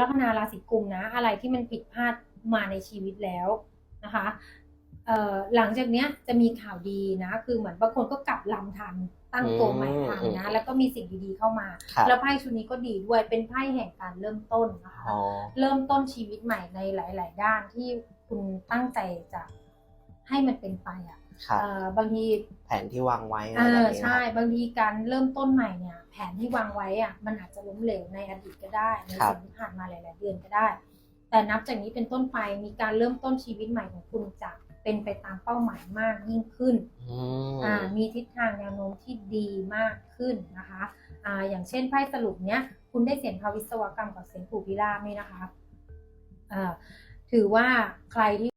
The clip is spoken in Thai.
ลัคนาราศีกุมนะ อะไรที่มันผิดพลาดมาในชีวิตแล้วนะคะเอ่อหลังจากเนี้ยจะมีข่าวดีนะ คือเหมือนบางคนก็กลับลำทันตั้งตัวใหม่ทันนะ แล้วก็มีสิ่งดีๆเข้ามาครับแล้วไพ่ชุดนี้ก็ดีด้วยเป็นไพ่แห่งการเริ่มต้นนะคะอ๋อเริ่มต้นชีวิตใหม่ในหลาย ๆ ด้านที่คุณตั้งใจจะให้มันเป็นไปอะครั บเอ่อบางทีแผนที่วางไว้อะไรเอแบบอนี้นะใช่ครับบางทีการเริ่มต้นใหม่เนี่ย แผนที่วางไว้อะมันอาจจะล้มเหลวในอดีตก็ได้ในครับสิ่งที่ผ่านมาหลาย ๆ เดือนก็ได้ แต่นับจากนี้เป็นต้นไปมีการเริ่มต้นชีวิตใหม่ของคุณจะเป็นไปตามเป้าหมายมากยิ่งขึ้นอืมอ่ามีทิศทางแนวโน้มที่ดีมากขึ้นนะคะอ่าอย่างเช่นไพ่สรุปเนี้ยคุณได้เสียงภาวิศวกรรมกับเสียงผูกพิราบนี่นะคะอ่าถือว่าใครที่